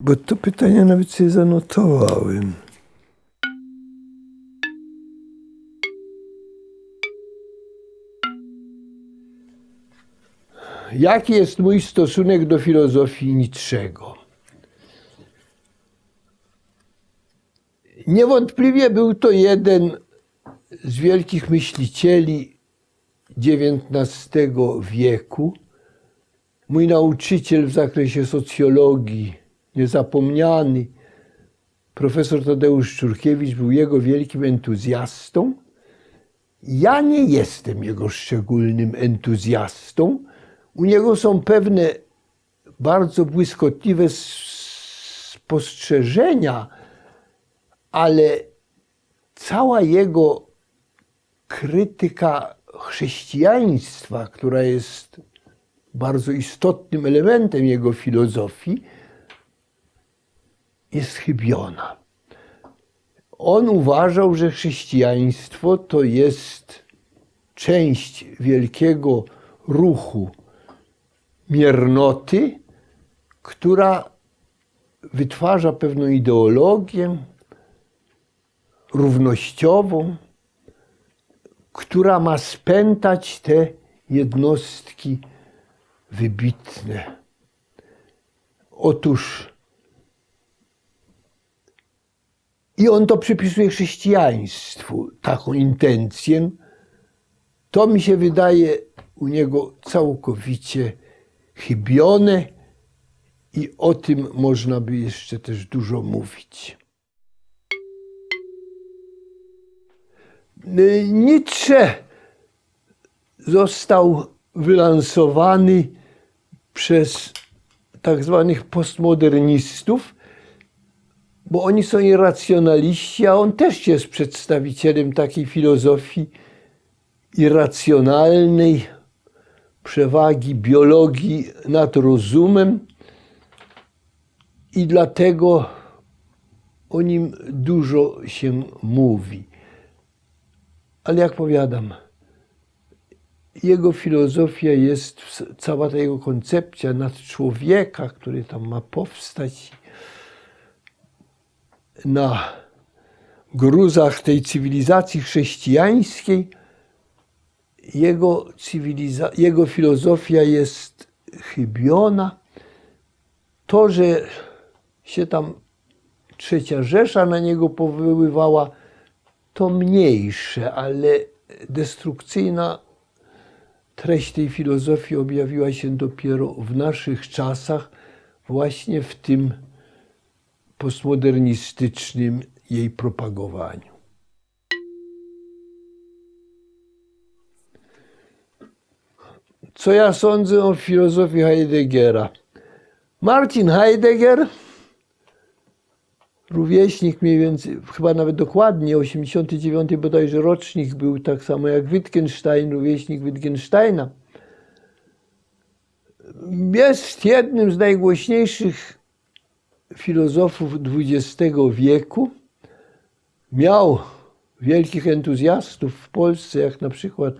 Bo to pytania nawet sobie zanotowałem. Jaki jest mój stosunek do filozofii Nietzschego? Niewątpliwie był to jeden z wielkich myślicieli XIX wieku, mój nauczyciel w zakresie socjologii, niezapomniany, profesor Tadeusz Czurkiewicz był jego wielkim entuzjastą. Ja nie jestem jego szczególnym entuzjastą. U niego są pewne bardzo błyskotliwe spostrzeżenia, ale cała jego krytyka chrześcijaństwa, która jest bardzo istotnym elementem jego filozofii, jest chybiona. On uważał, że chrześcijaństwo to jest część wielkiego ruchu miernoty, która wytwarza pewną ideologię równościową, która ma spętać te jednostki wybitne. Otóż i on to przypisuje chrześcijaństwu, taką intencję. To mi się wydaje u niego całkowicie chybione i o tym można by jeszcze też dużo mówić. Nietzsche został wylansowany przez tak zwanych postmodernistów, bo oni są irracjonaliści, a on też jest przedstawicielem takiej filozofii irracjonalnej, przewagi biologii nad rozumem i dlatego o nim dużo się mówi. Ale jak powiadam, jego filozofia jest, cała ta jego koncepcja nad człowieka, który tam ma powstać na gruzach tej cywilizacji chrześcijańskiej, jego, cywiliza- jego filozofia jest chybiona. To, że się tam trzecia Rzesza na niego powoływała, to mniejsze, ale destrukcyjna treść tej filozofii objawiła się dopiero w naszych czasach, właśnie w tym postmodernistycznym jej propagowaniu. Co ja sądzę o filozofii Heideggera? Martin Heidegger, rówieśnik mniej więcej, chyba nawet dokładnie, 89 bodajże rocznik był, tak samo jak Wittgenstein, rówieśnik Wittgensteina. Jest jednym z najgłośniejszych filozofów XX wieku. Miał wielkich entuzjastów w Polsce, jak na przykład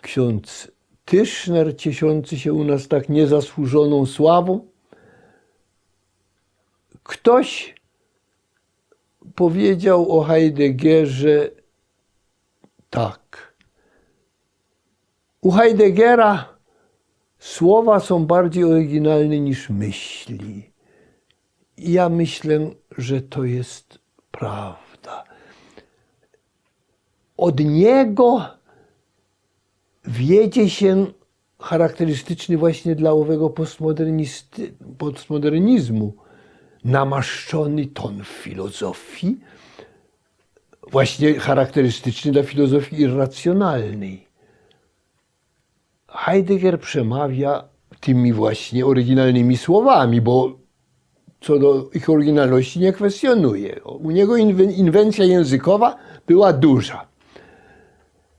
ksiądz Tyszner, cieszący się u nas tak niezasłużoną sławą. Ktoś powiedział o Heideggerze tak. U Heideggera słowa są bardziej oryginalne niż myśli. Ja myślę, że to jest prawda. Od niego wiedzie się charakterystyczny właśnie dla owego postmodernizmu, namaszczony ton filozofii, właśnie charakterystyczny dla filozofii irracjonalnej. Heidegger przemawia tymi właśnie oryginalnymi słowami, bo co do ich oryginalności nie kwestionuje. U niego inwen- inwencja językowa była duża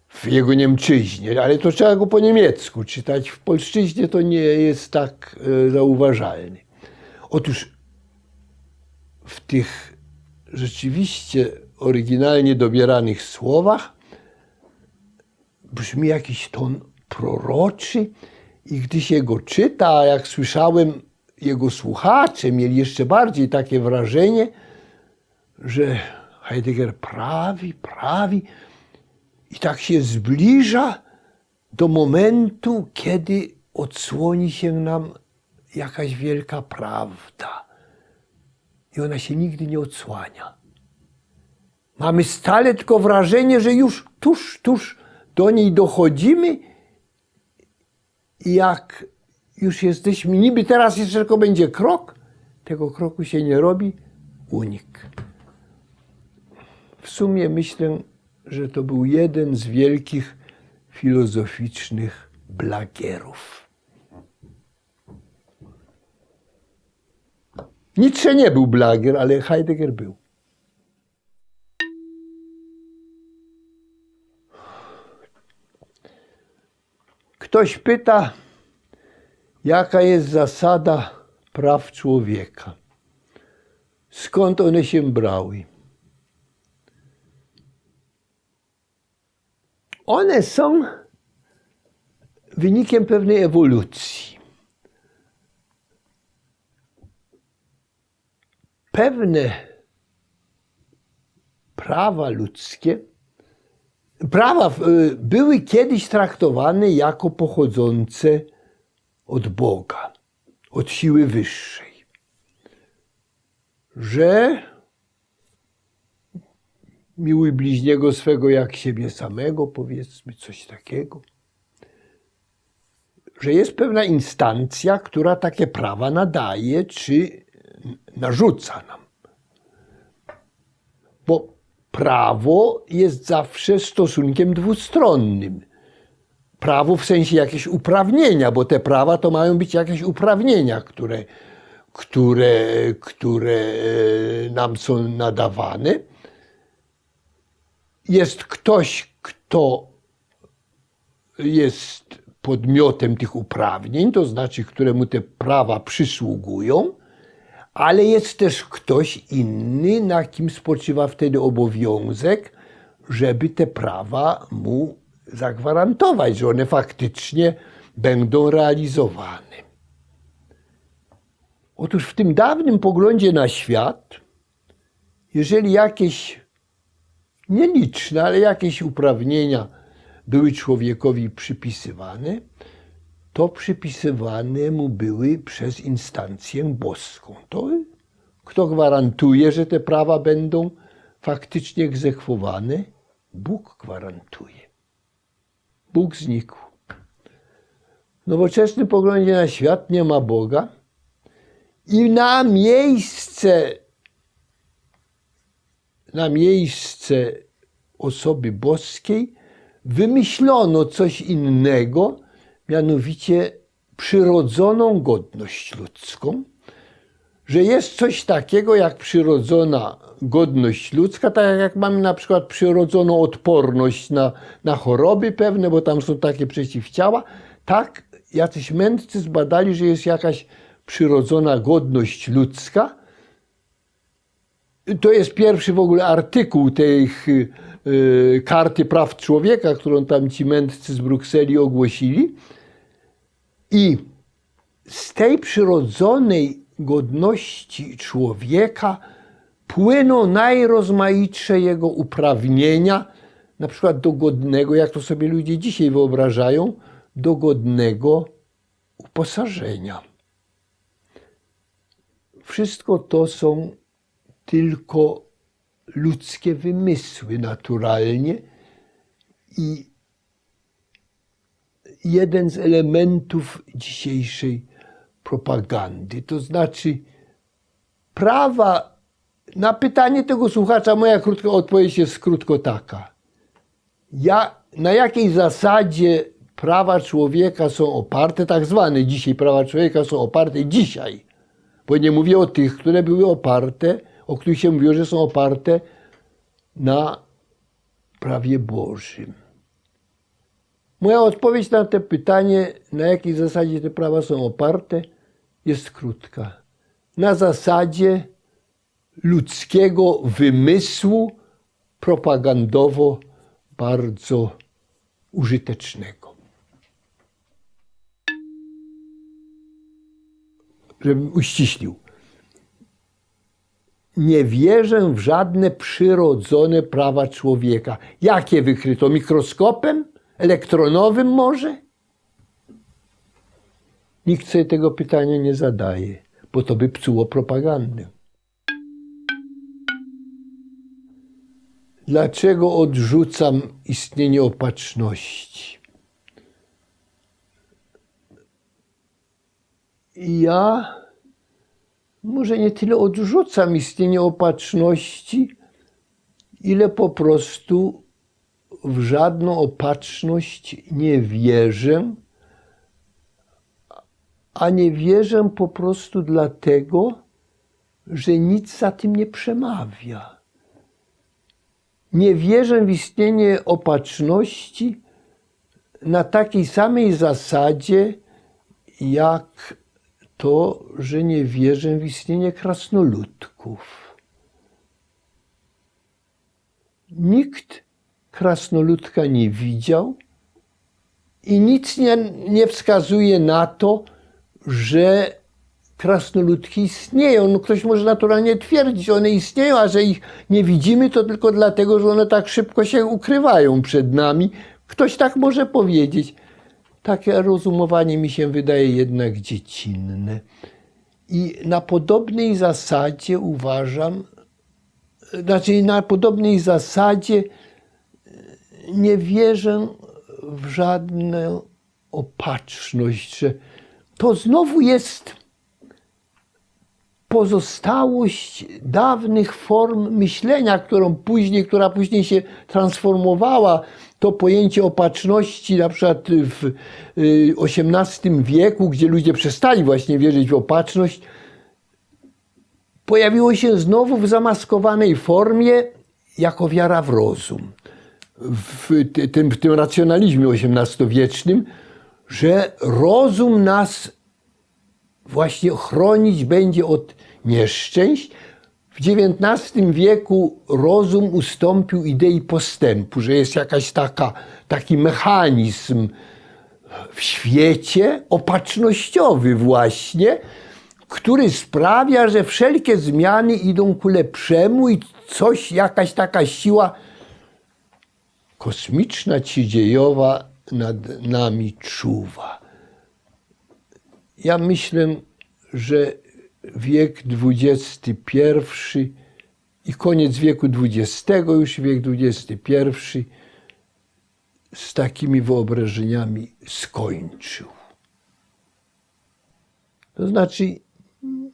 w jego Niemczyźnie, ale to trzeba go po niemiecku czytać. W polszczyźnie to nie jest tak e, zauważalny. Otóż w tych rzeczywiście oryginalnie dobieranych słowach brzmi jakiś ton proroczy i gdy się go czyta, jak słyszałem jego słuchacze mieli jeszcze bardziej takie wrażenie, że Heidegger prawi, prawi i tak się zbliża do momentu, kiedy odsłoni się nam jakaś wielka prawda. I ona się nigdy nie odsłania. Mamy stale tylko wrażenie, że już tuż, tuż do niej dochodzimy jak już jesteśmy, niby teraz jeszcze tylko będzie krok, tego kroku się nie robi, unik. W sumie myślę, że to był jeden z wielkich filozoficznych blagierów. Nietzsche nie był blagier, ale Heidegger był. Ktoś pyta, jaka jest zasada praw człowieka? Skąd one się brały? One są wynikiem pewnej ewolucji. Pewne prawa ludzkie, prawa y, były kiedyś traktowane jako pochodzące od Boga, od siły wyższej. Że miłuj bliźniego swego jak siebie samego, powiedzmy coś takiego. Że jest pewna instancja, która takie prawa nadaje czy narzuca nam. Bo prawo jest zawsze stosunkiem dwustronnym. Prawo w sensie jakieś uprawnienia, bo te prawa to mają być jakieś uprawnienia, które, które, które e, nam są nadawane. Jest ktoś, kto jest podmiotem tych uprawnień, to znaczy, któremu te prawa przysługują, ale jest też ktoś inny, na kim spoczywa wtedy obowiązek, żeby te prawa mu zagwarantować, że one faktycznie będą realizowane. Otóż w tym dawnym poglądzie na świat, jeżeli jakieś nieliczne, ale jakieś uprawnienia były człowiekowi przypisywane, to przypisywane mu były przez instancję boską. To kto gwarantuje, że te prawa będą faktycznie egzekwowane? Bóg gwarantuje. Bóg znikł. W nowoczesnym poglądzie na świat nie ma Boga i na miejsce na miejsce osoby boskiej wymyślono coś innego, mianowicie przyrodzoną godność ludzką, że jest coś takiego jak przyrodzona godność ludzka, tak jak mamy na przykład przyrodzoną odporność na, na choroby pewne, bo tam są takie przeciwciała, tak jacyś mędrcy zbadali, że jest jakaś przyrodzona godność ludzka, to jest pierwszy w ogóle artykuł tej y, karty praw człowieka, którą tam ci mędrcy z Brukseli ogłosili. I z tej przyrodzonej godności człowieka płyną najrozmaitsze jego uprawnienia, na przykład do godnego, jak to sobie ludzie dzisiaj wyobrażają, do godnego uposażenia. Wszystko to są tylko ludzkie wymysły naturalnie i jeden z elementów dzisiejszej propagandy. To znaczy, prawa, na pytanie tego słuchacza, moja krótka odpowiedź jest krótko taka. Ja, na jakiej zasadzie prawa człowieka są oparte, tak zwane dzisiaj prawa człowieka są oparte dzisiaj, bo nie mówię o tych, które były oparte o których się mówiło, że są oparte na prawie Bożym. Moja odpowiedź na to pytanie, na jakiej zasadzie te prawa są oparte, jest krótka. Na zasadzie ludzkiego wymysłu propagandowo bardzo użytecznego. żebym uściślił. Nie wierzę w żadne przyrodzone prawa człowieka. Jakie wykryto? Mikroskopem? Elektronowym może? Nikt sobie tego pytania nie zadaje, bo to by psuło propagandę. Dlaczego odrzucam istnienie opatrzności? Ja może nie tyle odrzucam istnienie opatrzności, ile po prostu w żadną opatrzność nie wierzę, a nie wierzę po prostu dlatego, że nic za tym nie przemawia. Nie wierzę w istnienie opatrzności na takiej samej zasadzie, jak to, że nie wierzę w istnienie krasnoludków. Nikt krasnoludka nie widział i nic nie, nie wskazuje na to, że krasnoludki istnieją. No ktoś może naturalnie twierdzić, one istnieją, a że ich nie widzimy, to tylko dlatego, że one tak szybko się ukrywają przed nami. Ktoś tak może powiedzieć. Takie rozumowanie mi się wydaje jednak dziecinne. I na podobnej zasadzie uważam, znaczy na podobnej zasadzie nie wierzę w żadną opatrzność, że to znowu jest pozostałość dawnych form myślenia, którą później, która później się transformowała. To pojęcie opatrzności, na przykład w XVIII wieku, gdzie ludzie przestali właśnie wierzyć w opatrzność, pojawiło się znowu w zamaskowanej formie jako wiara w rozum. W tym, w tym racjonalizmie XVIII-wiecznym, że rozum nas właśnie chronić będzie od nieszczęść. W XIX wieku rozum ustąpił idei postępu, że jest jakaś taka, taki mechanizm w świecie opatrznościowy właśnie, który sprawia, że wszelkie zmiany idą ku lepszemu i coś, jakaś taka siła kosmiczna czy dziejowa nad nami czuwa. Ja myślę, że wiek XXI i koniec wieku XX, już wiek XXI, z takimi wyobrażeniami skończył. To znaczy,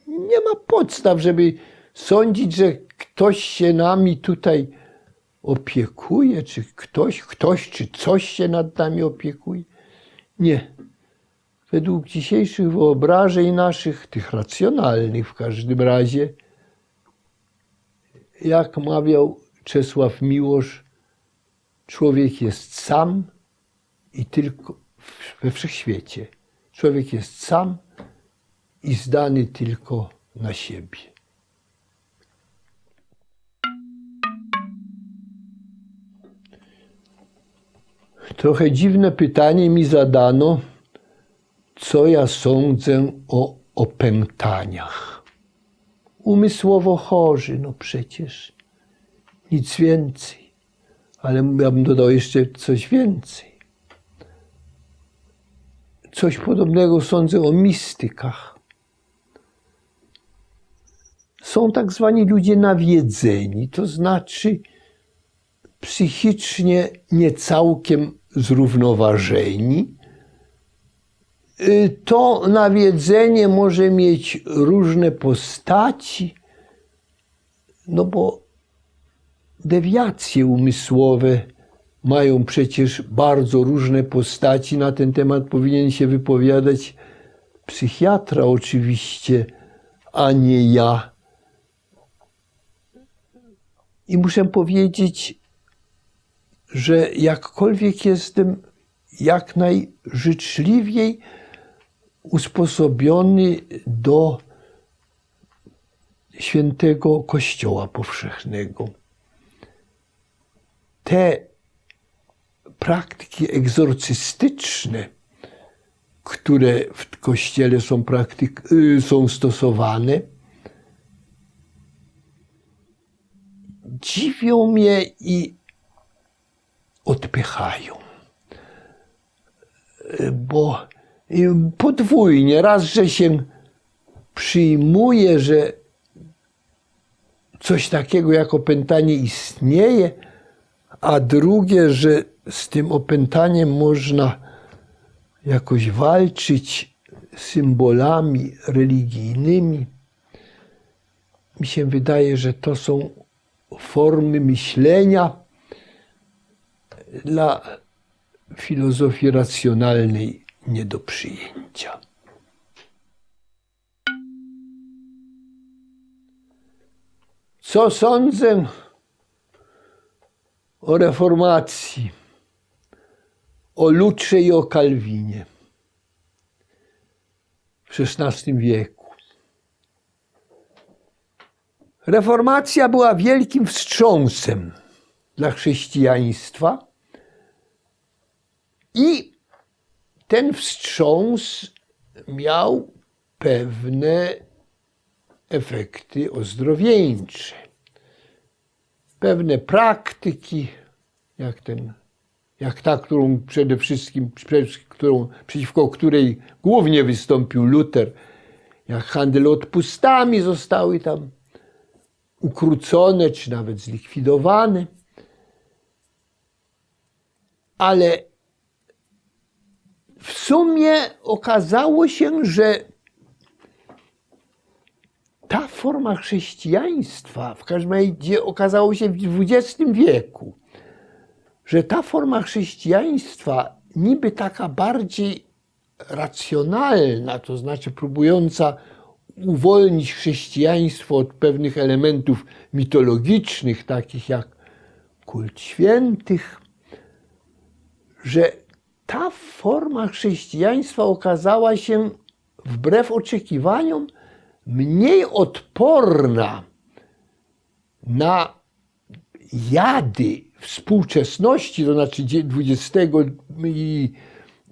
nie ma podstaw, żeby sądzić, że ktoś się nami tutaj opiekuje, czy ktoś, ktoś, czy coś się nad nami opiekuje. Nie. Według dzisiejszych wyobrażeń naszych, tych racjonalnych w każdym razie, jak mawiał Czesław Miłosz, człowiek jest sam i tylko we wszechświecie. Człowiek jest sam i zdany tylko na siebie. Trochę dziwne pytanie mi zadano, co ja sądzę o opętaniach. Umysłowo chorzy, no przecież nic więcej. Ale ja bym dodał jeszcze coś więcej. Coś podobnego sądzę o mistykach. Są tak zwani ludzie nawiedzeni, to znaczy psychicznie niecałkiem zrównoważeni. Y, to nawiedzenie może mieć różne postaci, no bo dewiacje umysłowe mają przecież bardzo różne postaci. Na ten temat powinien się wypowiadać psychiatra, oczywiście, a nie ja. I muszę powiedzieć, że jakkolwiek jestem jak najżyczliwiej usposobiony do świętego Kościoła Powszechnego. Te praktyki egzorcystyczne które w kościele są, praktyk- y, są stosowane, dziwią mnie i odpychają. Bo podwójnie, raz, że się przyjmuje, że coś takiego jak opętanie istnieje, a drugie, że z tym opętaniem można jakoś walczyć symbolami religijnymi. Mi się wydaje, że to są formy myślenia dla filozofii racjonalnej nie do przyjęcia. Co sądzę o reformacji, o Lutrze i o Kalwinie w XVI wieku? Reformacja była wielkim wstrząsem dla chrześcijaństwa i ten wstrząs miał pewne efekty ozdrowieńcze. Pewne praktyki, jak, ten, jak ta, którą przede wszystkim, którą, przeciwko której głównie wystąpił Luter, jak handel odpustami zostały tam ukrócone, czy nawet zlikwidowane. Ale w sumie okazało się, że ta forma chrześcijaństwa, w każdym razie okazało się w XX wieku, że ta forma chrześcijaństwa, niby taka bardziej racjonalna, to znaczy próbująca uwolnić chrześcijaństwo od pewnych elementów mitologicznych, takich jak kult świętych, że ta forma chrześcijaństwa okazała się wbrew oczekiwaniom mniej odporna na jady współczesności, to znaczy XX i,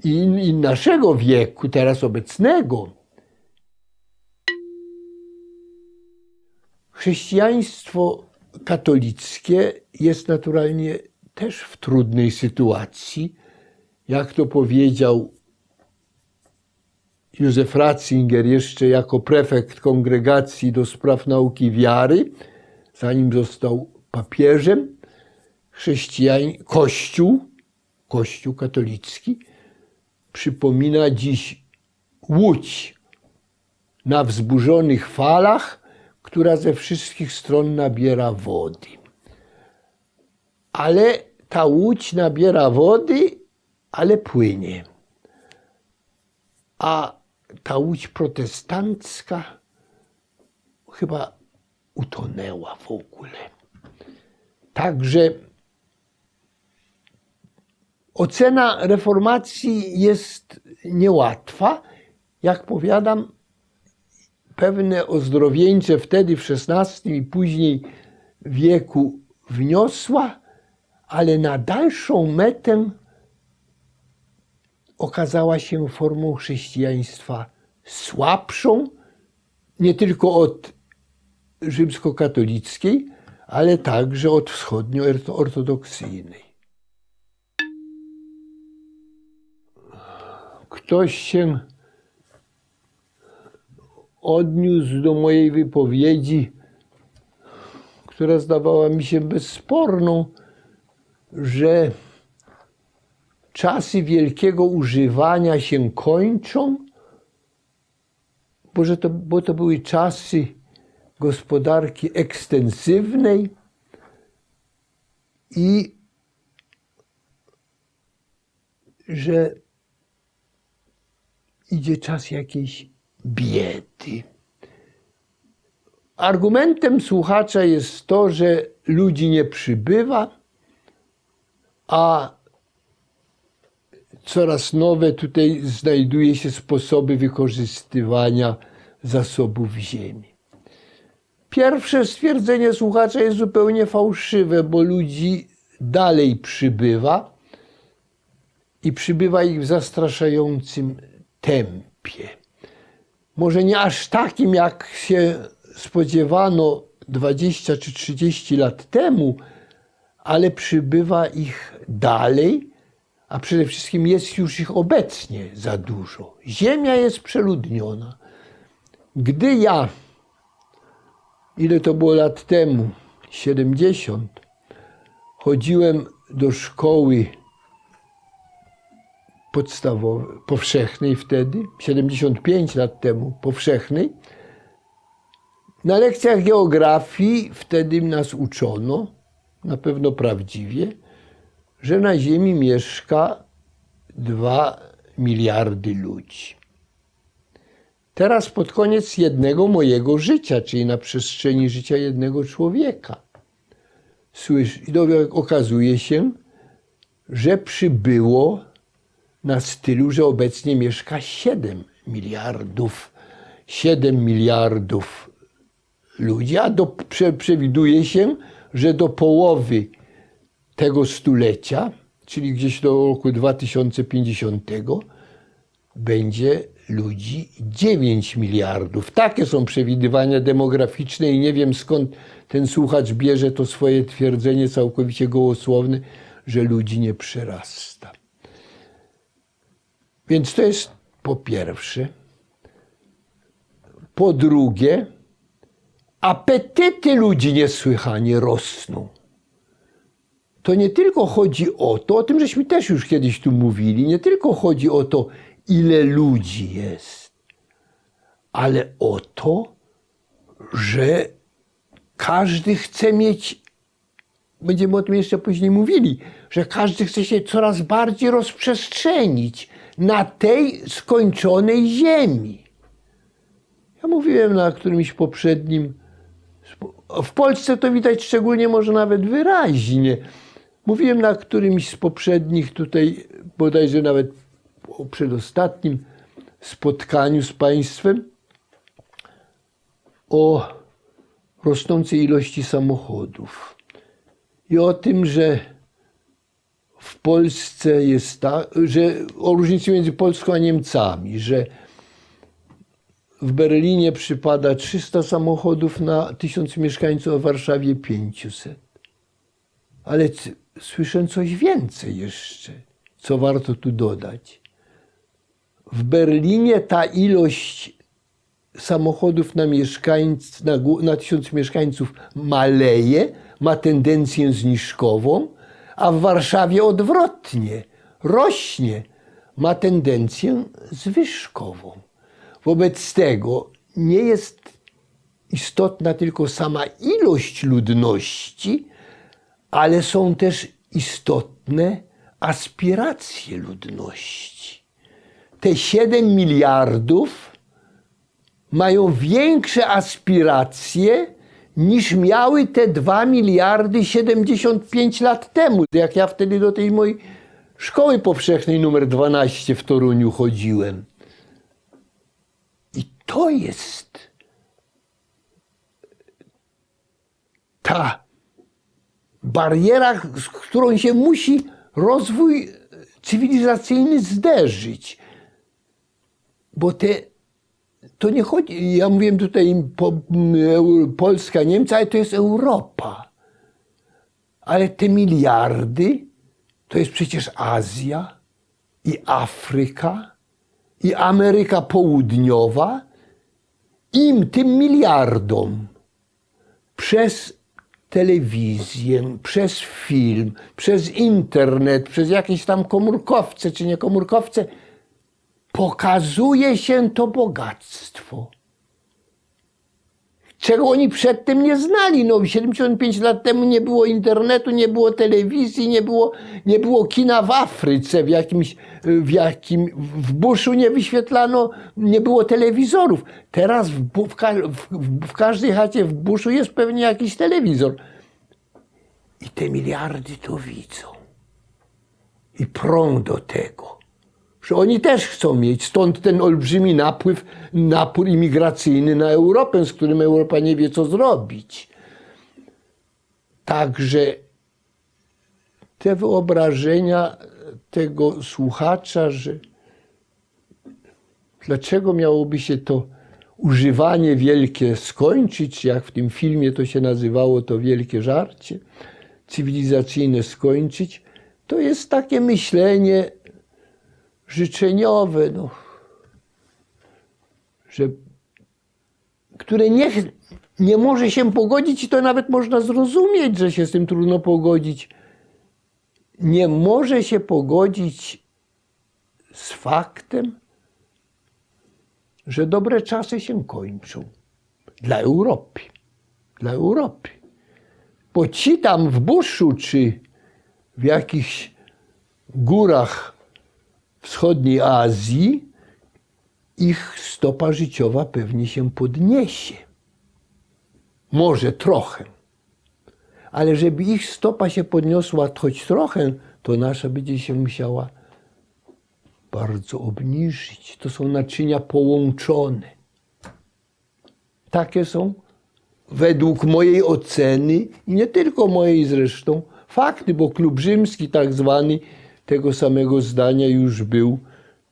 i, i naszego wieku, teraz obecnego. Chrześcijaństwo katolickie jest naturalnie też w trudnej sytuacji. Jak to powiedział Józef Ratzinger jeszcze jako prefekt kongregacji do spraw nauki wiary, zanim został papieżem, chrześcijań, Kościół, Kościół katolicki, przypomina dziś łódź na wzburzonych falach, która ze wszystkich stron nabiera wody. Ale ta łódź nabiera wody, ale płynie. A ta łódź protestancka chyba utonęła w ogóle. Także ocena reformacji jest niełatwa. Jak powiadam, pewne ozdrowieńcze wtedy w XVI i później wieku wniosła, ale na dalszą metę okazała się formą chrześcijaństwa słabszą, nie tylko od rzymskokatolickiej, ale także od wschodnioortodoksyjnej. Ktoś się odniósł do mojej wypowiedzi, która zdawała mi się bezsporną, że czasy wielkiego używania się kończą, bo, że to, bo to były czasy gospodarki ekstensywnej i że idzie czas jakiejś biedy. Argumentem słuchacza jest to, że ludzi nie przybywa, a coraz nowe tutaj znajduje się sposoby wykorzystywania zasobów ziemi. Pierwsze stwierdzenie słuchacza jest zupełnie fałszywe, bo ludzi dalej przybywa i przybywa ich w zastraszającym tempie. Może nie aż takim, jak się spodziewano 20 czy 30 lat temu, ale przybywa ich dalej, a przede wszystkim jest już ich obecnie za dużo. Ziemia jest przeludniona. Gdy ja, ile to było lat temu, 70, chodziłem do szkoły podstawowej, powszechnej wtedy, 75 lat temu, powszechnej, na lekcjach geografii wtedy nas uczono, na pewno prawdziwie, że na Ziemi mieszka 2 miliardy ludzi. Teraz pod koniec jednego mojego życia, czyli na przestrzeni życia jednego człowieka, słysz, i dopiero okazuje się, że przybyło na stylu, że obecnie mieszka 7 miliardów, 7 miliardów ludzi, a do, prze, przewiduje się, że do połowy tego stulecia, czyli gdzieś do roku 2050, będzie ludzi 9 miliardów. Takie są przewidywania demograficzne i nie wiem skąd ten słuchacz bierze to swoje twierdzenie całkowicie gołosłowne, że ludzi nie przerasta. Więc to jest po pierwsze. Po drugie, apetyty ludzi niesłychanie rosną. To nie tylko chodzi o to, o tym żeśmy też już kiedyś tu mówili, nie tylko chodzi o to, ile ludzi jest, ale o to, że każdy chce mieć, będziemy o tym jeszcze później mówili, że każdy chce się coraz bardziej rozprzestrzenić na tej skończonej ziemi. Ja mówiłem na którymś poprzednim, w Polsce to widać szczególnie, może nawet wyraźnie. Mówiłem na którymś z poprzednich tutaj, bodajże nawet o przedostatnim spotkaniu z Państwem, o rosnącej ilości samochodów i o tym, że w Polsce jest tak, że o różnicy między Polską a Niemcami, że w Berlinie przypada 300 samochodów na 1000 mieszkańców, a w Warszawie 500. Ale słyszę coś więcej jeszcze, co warto tu dodać. W Berlinie ta ilość samochodów na, mieszkańc, na, na 1000 mieszkańców maleje, ma tendencję zniżkową, a w Warszawie odwrotnie, rośnie, ma tendencję zwyżkową. Wobec tego nie jest istotna tylko sama ilość ludności, ale są też istotne aspiracje ludności. Te 7 miliardów mają większe aspiracje niż miały te 2 miliardy 75 lat temu. Jak ja wtedy do tej mojej szkoły powszechnej numer 12 w Toruniu chodziłem. I to jest ta bariera, z którą się musi rozwój cywilizacyjny zderzyć. Bo te to nie chodzi, ja mówiłem tutaj po, Polska, Niemcy, ale to jest Europa. Ale te miliardy to jest przecież Azja i Afryka i Ameryka Południowa. Im, tym miliardom przez telewizję, przez film, przez internet, przez jakieś tam komórkowce czy nie komórkowce, pokazuje się to bogactwo. Czego oni przedtem nie znali. No, 75 lat temu nie było internetu, nie było telewizji, nie było, nie było kina w Afryce, w jakimś, w jakim, w buszu nie wyświetlano, nie było telewizorów. Teraz w, w, w, w każdej chacie w buszu jest pewnie jakiś telewizor. I te miliardy to widzą. I prą do tego że oni też chcą mieć. Stąd ten olbrzymi napływ, napór imigracyjny na Europę, z którym Europa nie wie, co zrobić. Także te wyobrażenia tego słuchacza, że dlaczego miałoby się to używanie wielkie skończyć, jak w tym filmie to się nazywało, to wielkie żarcie cywilizacyjne skończyć, to jest takie myślenie życzeniowe, no, że, które nie, nie może się pogodzić i to nawet można zrozumieć, że się z tym trudno pogodzić. Nie może się pogodzić z faktem, że dobre czasy się kończą dla Europy. Dla Europy. Bo ci tam w buszu czy w jakichś górach wschodniej Azji, ich stopa życiowa pewnie się podniesie. Może trochę. Ale żeby ich stopa się podniosła choć trochę, to nasza będzie się musiała bardzo obniżyć. To są naczynia połączone. Takie są według mojej oceny i nie tylko mojej zresztą fakty, bo klub rzymski tak zwany tego samego zdania już był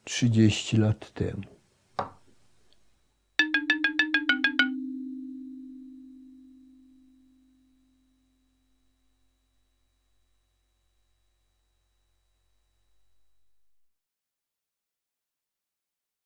30 lat temu.